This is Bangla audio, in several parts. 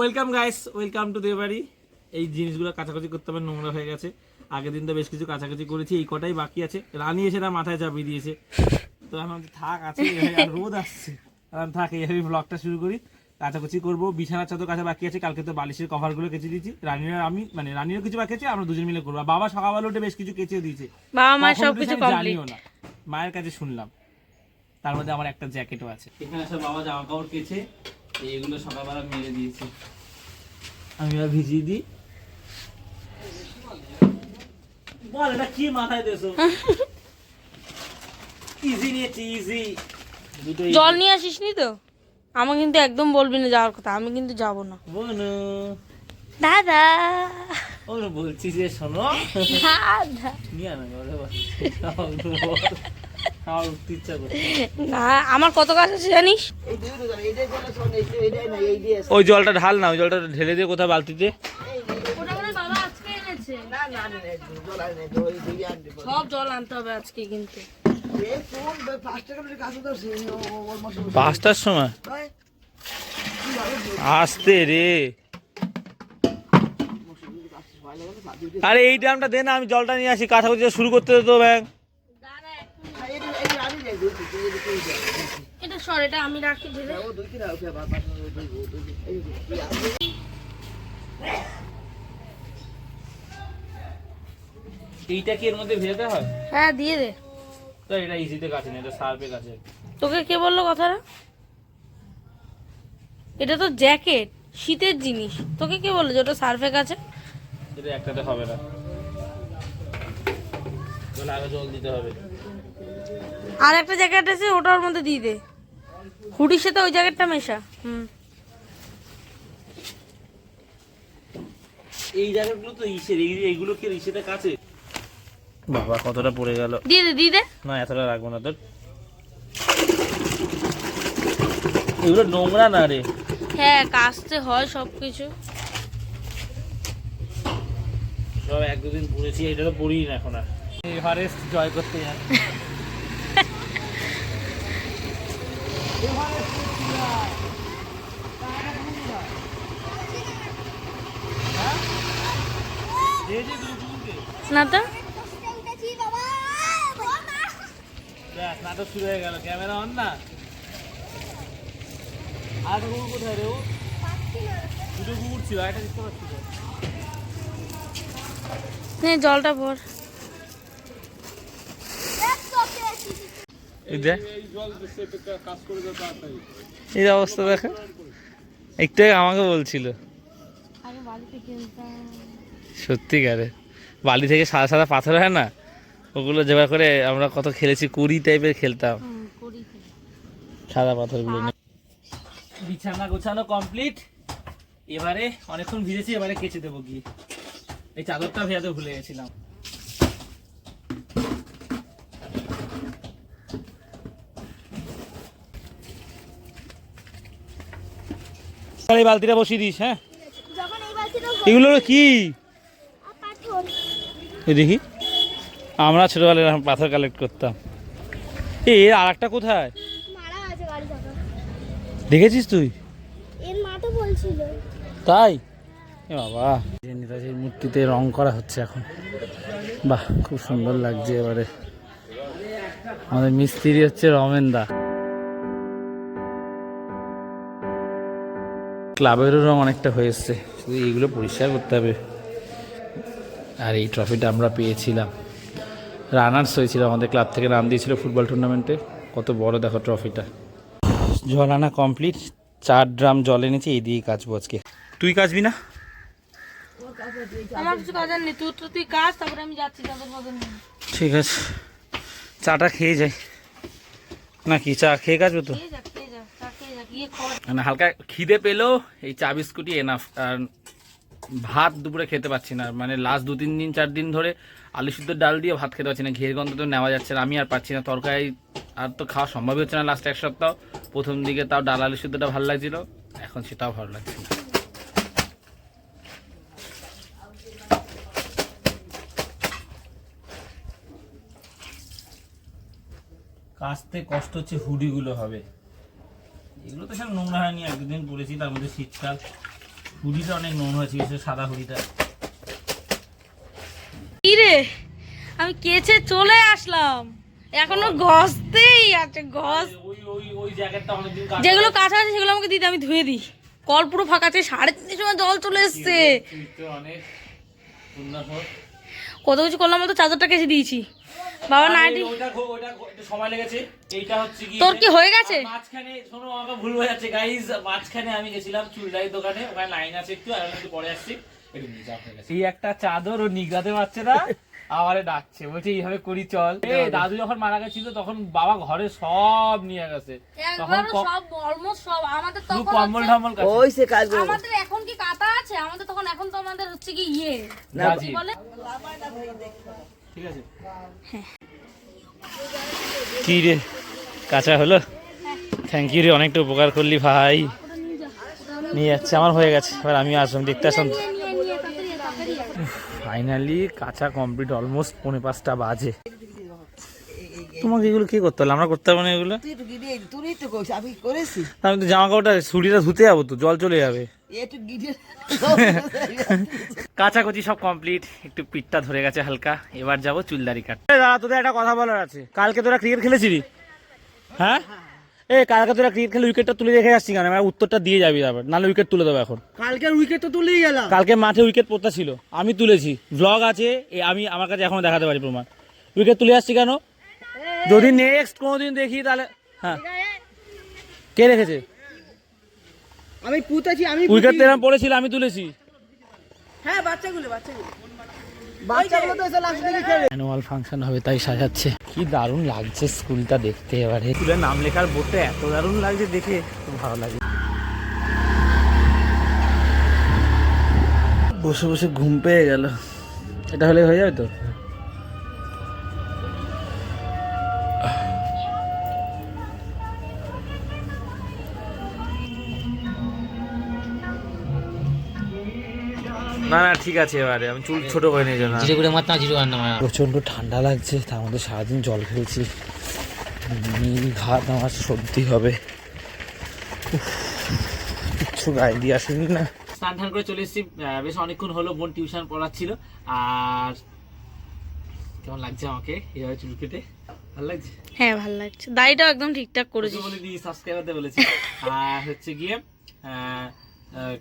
Welcome guys welcome to Debari এই জিনিসগুলো কাছাকাছি করতে হবে নোংরা হয়ে গেছে। আগের দিন তো বেশ কিছু কাছাকাছি করেছি এই কটাই বাকি আছে। রানী এসে না মাথায় চাপিয়ে দিয়েছে। তো এখন থাক আছে আর রোদ আসছে। এখন থাক এইভাবে ব্লগটা শুরু করি। কাছাকাছি করব বিছানার চাদর কাছে বাকি আছে কালকে তো বালিশের কভারগুলো কেচে দিয়েছি। রানীরা আমি মানে রানীরও কিছু বাকি আছে আমরা দুজন মিলে করব। বাবা সকালবেলা উঠে বেশ কিছু কেচেও দিয়েছে। বাবা উঠেছে আমি কমপ্লিট জানিও না। মায়ের কাছে শুনলাম। তার মধ্যে আমার একটা জ্যাকেটও আছে। এখানে সব বাবা জামা কাপড় কেচে এইগুলো সকালবেলা মেরে দিয়েছে। আমি এবার ভিজিয়ে দিই। বল এটা কি মাথায় দেছো ইজি নিয়েছি ইজি জল নিয়ে আসিস নি তো? আমাকে কিন্তু একদম বলবি না যাওয়ার কথা আমি কিন্তু যাব না। বনু। দাদা। ওরা বলছি যে শোনো। দাদা। নিয়ে আনা না আমার কত কাজ আছে জানিস? ওই জলটা ঢাল না ওই জলটা ঢেলে দিয়ে কোথাও বালতিতে। ওটা বাবা আজকে এনেছে। সব জল আনতে হবে আজকে কিন্তু। পাঁচটার সময়? আসতে রে। আরে এই ড্রামটা দে না আমি জলটা নিয়ে আসি কাছাকাছি শুরু করতে তো ব্যাং। এটা সর এটা আমি রাখি ঢেলে এইটা কি এর মধ্যে ভেজাতে হয়? হ্যাঁ দিয়ে দে। তো এটা ইজিতে কাছে না এটা কাছে তোকে কে বলল কথাটা? এটা তো জ্যাকেট শীতের জিনিস। তোকে কে বলল যে ওটা সার্ফে কাছে এটা একটাতে হবে না। আগে জল দিতে হবে। আর একটা জ্যাকেট আছে ওটা ওর মধ্যে দিয়ে দে। হুডির সাথে ওই জ্যাকেটটা মেশা। হুম। এই জায়গাগুলো তো ইসের এইগুলো কি ইসেতে কাছে? বাবা কতটা পড়ে গেল। দিয়ে দে দিয়ে দে। না এতটা রাখব না তোর এগুলো নোংরা না রে? হ্যাঁ কাচতে হয় সব কিছু সব এক দুদিন পড়েছি এটা তো পড়ি না এখন আর। এভারেস্ট জয় করতে যান। না তো? নাটক শুরু হয়ে গেল। ক্যামেরা অন না? আর কুকুর কোথায় রে ও? দুটো কুকুর ছিল একটা দেখতে পাচ্ছি। জলটা ভর। এই অবস্থা দেখো একটু আমাকে বলছিল। সত্যিকারে। বালি থেকে সাদা সাদা পাথর হয় না? ওগুলো জোগাড় করে আমরা কত খেলেছি কুড়ি টাইপের খেলতাম। সাদা পাথরগুলো নিয়ে। বিছানা গোছানো কমপ্লিট এবারে অনেকক্ষণ ভিজেছি এবারে কেচে দেবো গিয়ে। এই চাদরটা ভেজাতে ভুলে গেছিলাম। এই বালতিটা বসিয়ে দিস হ্যাঁ? এগুলো কি? পাথর। দেখি। আমরা ছোটবেলায় এরকম পাথর কালেক্ট করতাম। এই এর আর একটা কোথায় দেখেছিস তুই? তাই? এ বাবা। নেতাজির মূর্তিতে রং করা হচ্ছে এখন। বাহ খুব সুন্দর লাগছে এবারে। আমাদের মিস্ত্রি হচ্ছে রমেন দা ক্লাবেরও রং অনেকটা হয়ে এসছে। শুধু এইগুলো পরিষ্কার করতে হবে। আর এই ট্রফিটা আমরা পেয়েছিলাম। রানার্স হয়েছিল আমাদের ক্লাব থেকে নাম দিয়েছিল ফুটবল টুর্নামেন্টে কত বড় দেখো ট্রফিটা জল আনা কমপ্লিট চার ড্রাম জল এনেছি এই দিয়েই কাচবো আজকে। তুই কাচবি না? আমার কিছু কাজ নেই তুই তো তুই কাজ তারপরে আমি যাচ্ছি তাদের ঠিক আছে। চাটা খেয়ে যাই। নাকি চা খেয়ে কাচবে তো? মানে হালকা খিদে পেলেও এই চা বিস্কুটই এনাফ আর ভাত দুপুরে খেতে পাচ্ছি না। মানে লাস্ট দু, তিন দিন, চার দিন ধরে আলু সিদ্ধ ডাল দিয়ে ভাত খেতে পাচ্ছি না। ঘের গন্ধ তো নেওয়া যাচ্ছে না, আমি আর পাচ্ছি না। তরকারি আর তো খাওয়া সম্ভবই হচ্ছে না লাস্ট এক সপ্তাহ। প্রথম দিকে তাও ডাল আলু সিদ্ধটা ভালো লাগছিল, এখন সেটাও ভালো লাগছে না। কাচতে কষ্ট হচ্ছে হুডিগুলো হবে। এগুলো তো সব নোংরা হয়নি এক দুদিন পরেছি তার মধ্যে শীতকাল। হুডিটা অনেক নোংরা হয়েছে সাদা হুডিটা। রে? আমি কেচে চলে আসলাম। এখনও ঘষতেই আছে ঘষ। যেগুলো কাঁচা আছে সেগুলো আমাকে দিতে আমি ধুয়ে দিই। কল পুরো ফাঁকা আছে সাড়ে তিনটের সময় জল চলে এসছে। কত কিছু করলাম তো চাদরটা কেচে দিয়েছি। বাবা নাইটি। ওইটা ঘো- একটু সময় লেগেছে। এইটা হচ্ছে কি তোর কি হয়ে গেছে? মাঝখানে শোনো আমাকে ভুল হয়ে যাচ্ছে গাইজ মাঝখানে আমি গেছিলাম চুলদারি দোকানে ওখানে লাইন আছে একটু আর একটু পরে আসছি। একটু নিজা হয়ে গেছে। এই একটা চাদর ও নিগড়াতে পারছে না আমারে ডাকছে। বলছে এইভাবে করি চল। এ দাদু যখন মারা গেছিল তখন বাবা ঘরে সব নিয়ে গেছে। তখন সব অলমোস্ট সব। আমাদের তখন কম্বল টম্বল কাছে। ওই সে কাজ আমাদের এখন কি কাটা আছে? আমাদের তখন এখন তো আমাদের হচ্ছে কি ইয়ে। কি বলে ঠিক আছে? কি রে? কাঁচা হলো? থ্যাংক ইউ রে অনেকটা উপকার করলি ভাই। নিয়ে যাচ্ছে আমার হয়ে গেছে। এবার আমি আসলাম দেখতে আসলাম। ফাইনালি কাঁচা কমপ্লিট অলমোস্ট পৌনে পাঁচটা বাজে। তোমাকে এগুলো কি করতে হলো আমরা করতে পারব না এগুলো? আমি তো জামা কাপড়টা ছুটিটা ধুতে যাব তো জল চলে যাবে। কাচাকুচি সব কমপ্লিট একটু পিঠটা ধরে গেছে হালকা। এবার যাব চুলদারি কাট দাদা তোদের একটা কথা বলার আছে। কালকে তোরা ক্রিকেট খেলেছিলি? হ্যাঁ? এ কালকে তোরা ক্রিকেট খেলে উইকেটটা তুলে রেখে যাচ্ছি কেন? আমার উত্তরটা দিয়ে যাবি তারপর নাহলে উইকেট তুলে দেবো এখন। কালকের উইকেট তো তুলেই গেলাম। কালকে মাঠে উইকেট পড়তা ছিল আমি তুলেছি। ব্লগ আছে এ আমি আমার কাছে এখনও দেখাতে পারি প্রমাণ। উইকেট তুলে আসছি কেন? যদি নেক্সট কোনোদিন দেখি তাহলে হ্যাঁ। কে রেখেছে? আমি পুঁতেছি আমি উইকেট পড়েছিল আমি তুলেছি। হ্যাঁ বাচ্চাগুলো বাচ্চাগুলো। বাচ্চাগুলো তো এসে লাস্ট দিকে খেলে অ্যানুয়াল ফাংশন হবে তাই সাজাচ্ছে। কি দারুণ লাগছে স্কুলটা দেখতে এবারে। স্কুলের নাম লেখার বোর্ডটা এত দারুণ লাগছে দেখে খুব ভালো লাগে। বসে বসে ঘুম পেয়ে গেল। এটা হলে হয়ে যাবে তো? না না ঠিক আছে এবারে। আমি চুল ছোট করে নিয়ে যাব জিরে গুঁড়ে মারতাম জিরো রান্না মারা। প্রচণ্ড ঠান্ডা লাগছে তার মধ্যে সারাদিন জল খেয়েছি নীল ভাত আমার সর্দি হবে। কিচ্ছু গায়ে দিয়ে আসেনি না। স্নান টান করে চলে এসেছি। বেশ অনেকক্ষণ হলো বোন টিউশন পড়াচ্ছিল। আর কেমন লাগছে আমাকে? এইভাবে চুল কেটে। ভালো লাগছে? হ্যাঁ ভালো লাগছে। দাড়িটাও একদম ঠিকঠাক করেছি বলে দিই সাবস্ক্রাইবারদের বলেছি। আর হচ্ছে গিয়ে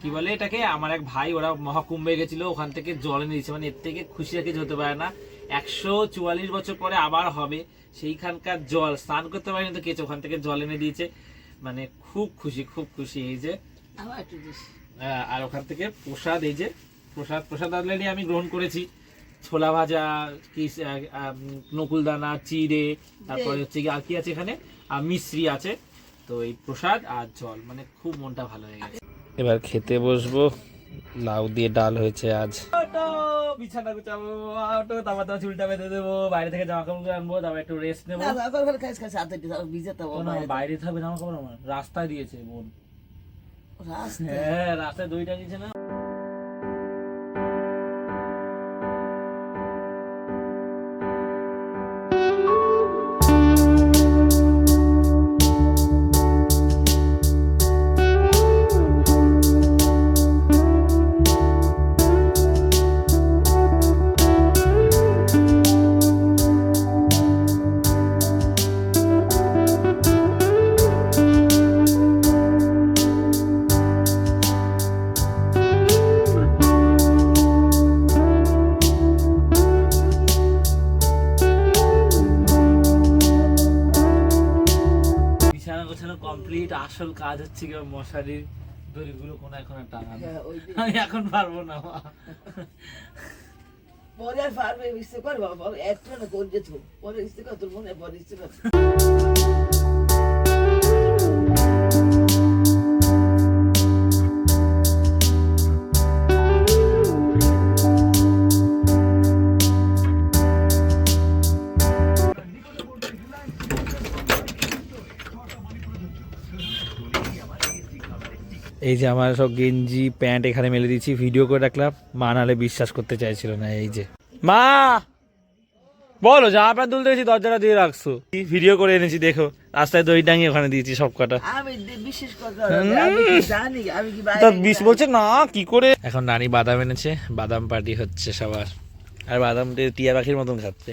কি বলে এটাকে? আমার এক ভাই ওরা মহাকুম্ভে গেছিল ওখান থেকে জল এনে দিয়েছে। মানে এর থেকে খুশি আর কিছু হতে পারে না। একশো চুয়াল্লিশ বছর পরে আবার হবে। সেইখানকার জল স্নান করতে পারেনি তো কেছে ওখান থেকে জল এনে দিয়েছে। মানে খুব খুশি খুব খুশি। এই যে আর ওখান থেকে প্রসাদ এই যে প্রসাদ প্রসাদ অলরেডি আমি গ্রহণ করেছি। ছোলা ভাজা কি নকুলদানা চিড়ে তারপরে হচ্ছে কি আর কি আছে এখানে? আর মিশ্রি আছে। তো এই প্রসাদ আর জল মানে খুব মনটা ভালো হয়ে গেছে। এবার খেতে বসবো। লাউ দিয়ে ডাল হয়েছে আজ। বিছানা গুছাবো অটো তারপর তোমার চুলটা বেঁধে দেবো বাইরে থেকে জামা কাপড় আনব তারপর একটু রেস্ট নেব। ভিজে তো বাইরে। থাকবে জামা কাপড় আমার রাস্তায় দিয়েছে বোন। রাস্তা হ্যাঁ রাস্তায় দইটা দিয়েছে না। আসল কাজ হচ্ছে কি মশারির দড়িগুলো কোন এখন আর টাঙানো। হ্যাঁ, আমি এখন পারব না পরে আর পারবে কর বাবা একটু না করছে তো পরে ইচ্ছে কর তোর মনে পরে ইচ্ছে কর এই যে আমার সব গেঞ্জি প্যান্ট এখানে মেলে দিয়েছি ভিডিও করে রাখলাম। মা নাহলে বিশ্বাস করতে চাইছিল না এই যে। মা! বলো জামা প্যান্ট তুলতে গেছি দরজাটা দিয়ে রাখছো। ভিডিও করে এনেছি দেখো। রাস্তায় দই টাঙিয়ে ওখানে দিয়েছি সব কটা বিষ বলছে না কি করে? এখন নানি বাদাম এনেছে বাদাম পার্টি হচ্ছে সবার। আর বাদাম টিয়া পাখির মতন খাচ্ছে।